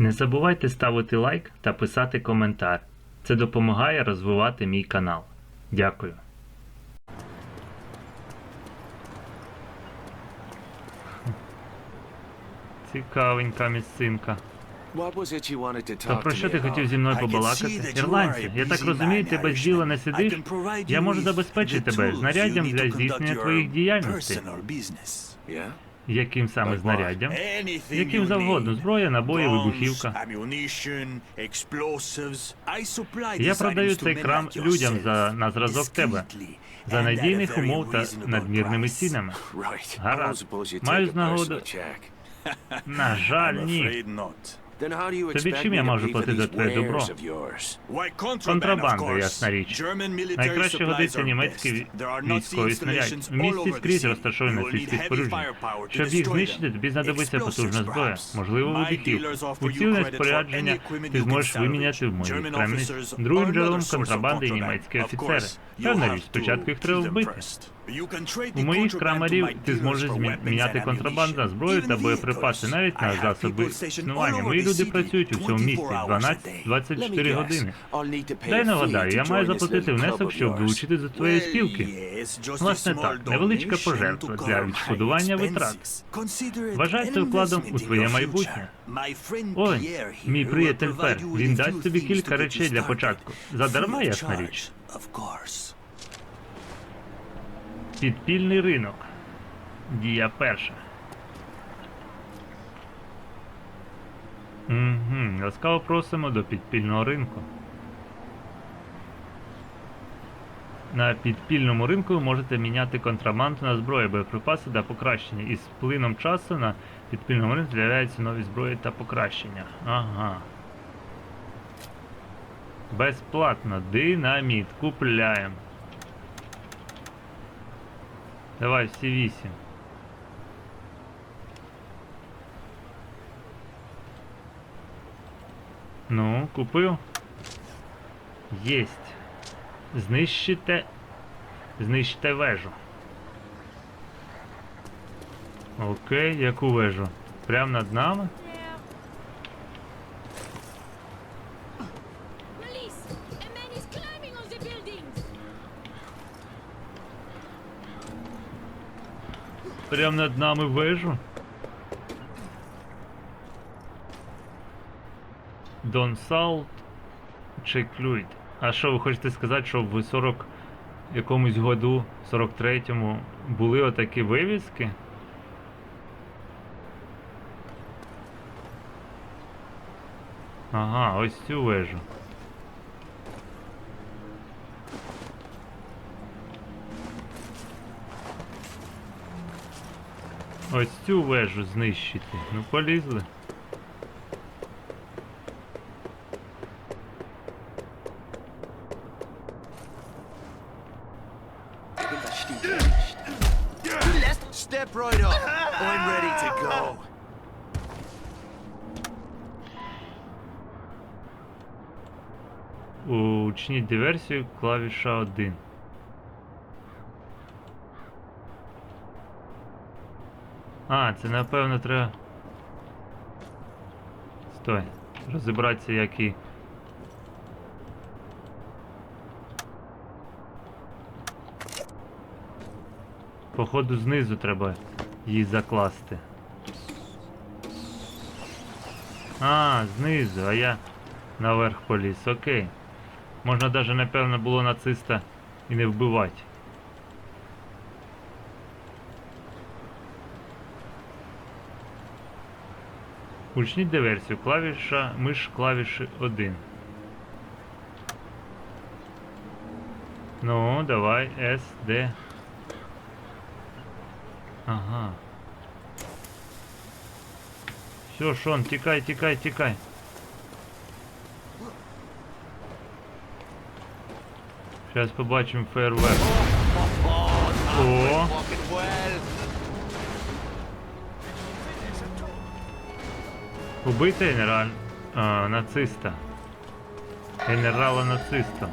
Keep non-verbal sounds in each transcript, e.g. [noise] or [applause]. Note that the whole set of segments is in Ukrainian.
Не забувайте ставити лайк та писати коментар. Це допомагає розвивати мій канал. Дякую. Цікавенька місцинка. То про що ти хотів зі мною побалакати? Ірландці, я так розумію, ти без діла не сидиш? Я можу забезпечити тебе знаряддям для здійснення твоїх діяльностей. Яким саме знаряддям? Яким завгодно, зброя, набої, вибухівка. Я продаю цей крам людям за на зразок тебе, за надійних умов та надмірними цінами. Гаразд. Маю нагоду. На жаль, [laughs] ні. Тобі чим я можу платити за твоє добро? Контрабанда, ясна річ. Найкраще годиться німецький ві- військовий снаряд. В місті скрізь розташовані нацистські споруження. Щоб їх знищити, тобі знадобиться потужна зброя, можливо, вибухівка. Уцілення спорядження ти зможеш виміняти в моїй крамниці. Другим джерелом контрабанди є німецькі офіцери. Певна річ, спочатку їх треба вбити. Моїх крамарів ти зможеш міняти контрабанду на зброю та боєприпаси, навіть на засоби існування. Мої люди працюють у цьому місті 12-24 години. Дай нагадаю, я маю заплатити внесок, щоб долучити до твоєї спілки. Власне так, невеличка пожертва для відшкодування витрат. Вважай це вкладом у твоє майбутнє. Ой, Мій приятель Фер, він дасть тобі кілька речей для початку. Задарма, ясна річ. Підпільний ринок. Дія перша. Угу. Ласкаво просимо до підпільного ринку. На підпільному ринку ви можете міняти контрабанду на зброю, боєприпаси та покращення. І з плином часу на підпільному ринку з'являються нові зброї та покращення. Ага. Безплатно. Динаміт. Купляємо. Давай всі вісім. Ну, купив. Єсть. Знищите. Знищите вежу. Окей, яку вежу? Прямо над нами? Прямо над нами вежу? Дон Саут чеклюйт. А що, ви хочете сказати, що в 40 якомусь году, 43-му, були отакі вивіски? Ага, ось цю вежу. Ось цю вежу знищити. Ну полізли. Step right up. I'm ready to go. Учніть диверсію клавіша 1. А, це напевно треба. Стой. Розібратися, як і. Походу знизу треба її закласти. А, знизу, а я наверх поліз. Окей. Можна даже, напевно, було нациста і не вбивати. Учніть диверсію. Клавіша, миш клавіші 1. Ну, давай, S, D. Ага. Все, Шон, тікай, тікай, тікай. Зараз побачимо фейерверк. О, Убити генераль нациста. Генерала нациста.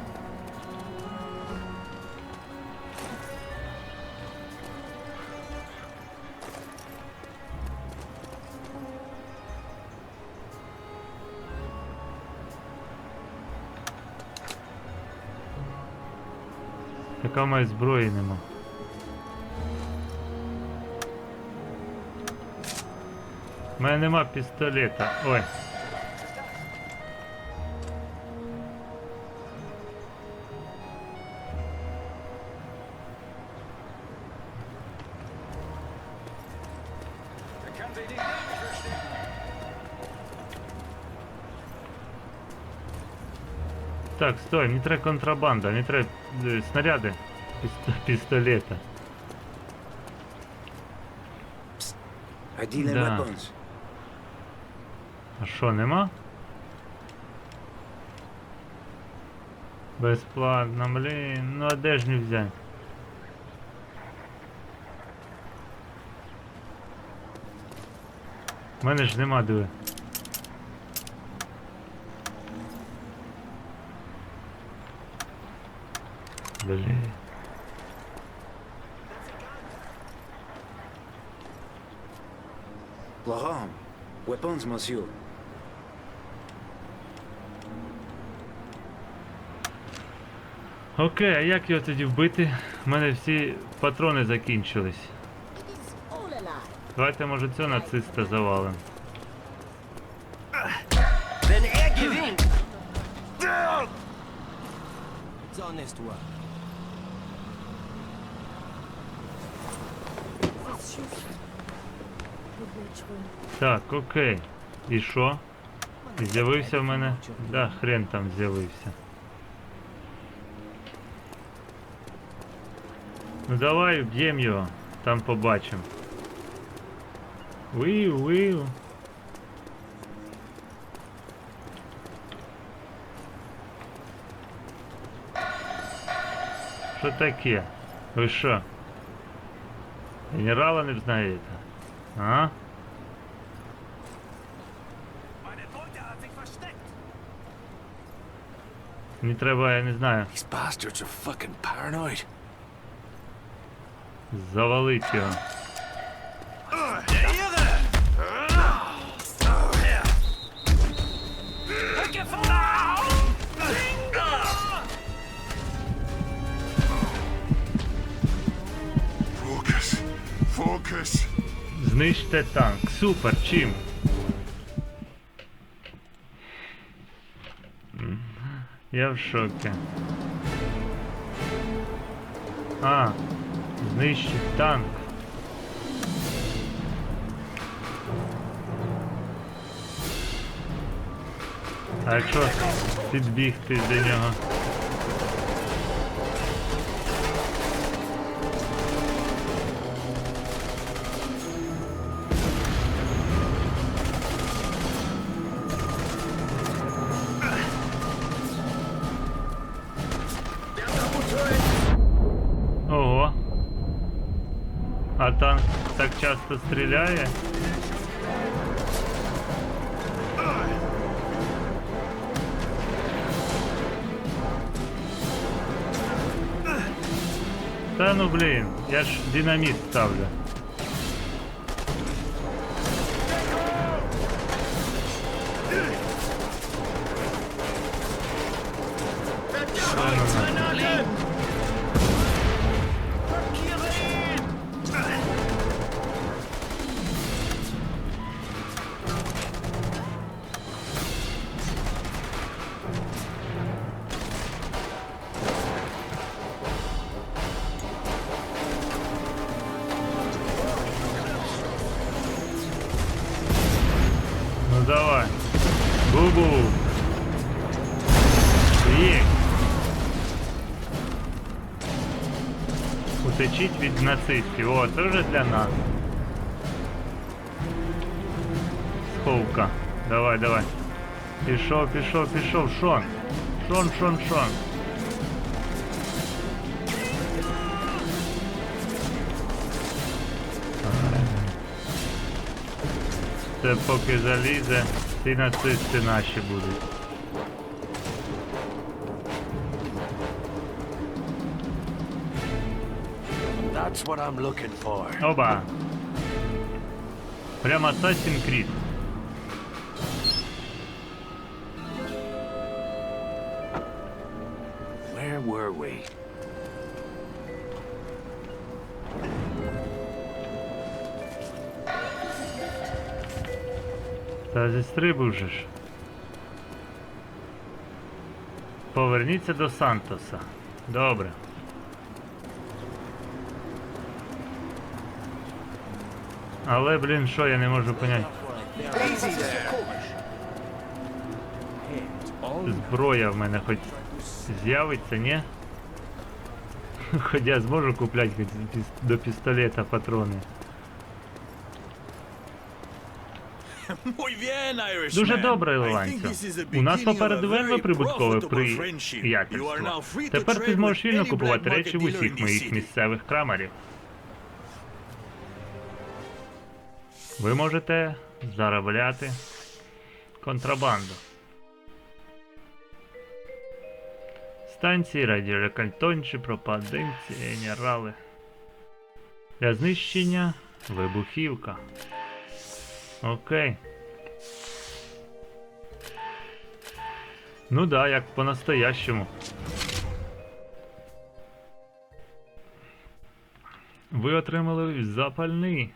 Така має зброї нема. У мене нема пістолета. Ой. Так, стой, мені треба контрабанда, мені треба е, снаряди піст- пістолета. I deal in Да. А що, нема? Безплатно, блін, ну а де ж не взяти? У мене ж нема диви. Блін. Laurent, weapons, monsieur. Окей, а як його тоді вбити? У мене всі патрони закінчились. Давайте, може, цього нациста завалим. Then air give in. It's honest work. This shift. The rich one. Так, окей. І що? З'явився в мене. Да, хрен там з'явився. Ну давай вб'ємо його, там побачимо. Уiu, уiu. Що таке? Ви що? Генерала не знаєте? А? Мені треба, я не знаю, These bastards are fucking paranoid. Завалить його. Знищте танк. Супер, чим? Я в шокі. А, знищить танк. А якщо підбігти до нього? часто стріляє? Та ну блін, я ж динаміт ставлю. Утечіть від нацистів. О, вже для нас. Сховка. Давай, давай. Пішов, пішов, пішов. Шон. Шон, шон, шон. Це поки залізе, ці нацисти наші будуть. That's what I'm looking for. Оба. Прям Assassin's Creed. Where were we? Та зістрибув же ж. Поверніться до Сантоса. Добре. Але, блін, що я не можу поняти. Зброя в мене хоч з'явиться, ні? Хоч я зможу купляти хоч до пістолета патрони. Дуже добре, the У нас попереду вельми прибуткове now приятельство. Тепер ти зможеш вільно купувати речі в усіх моїх місцевих крамарів. Ви можете заробляти контрабанду. Станції радіолякальтончі, пропадинці, генерали. Для знищення вибухівка. Окей. Ну да, як по-настоящему. Ви отримали запальний.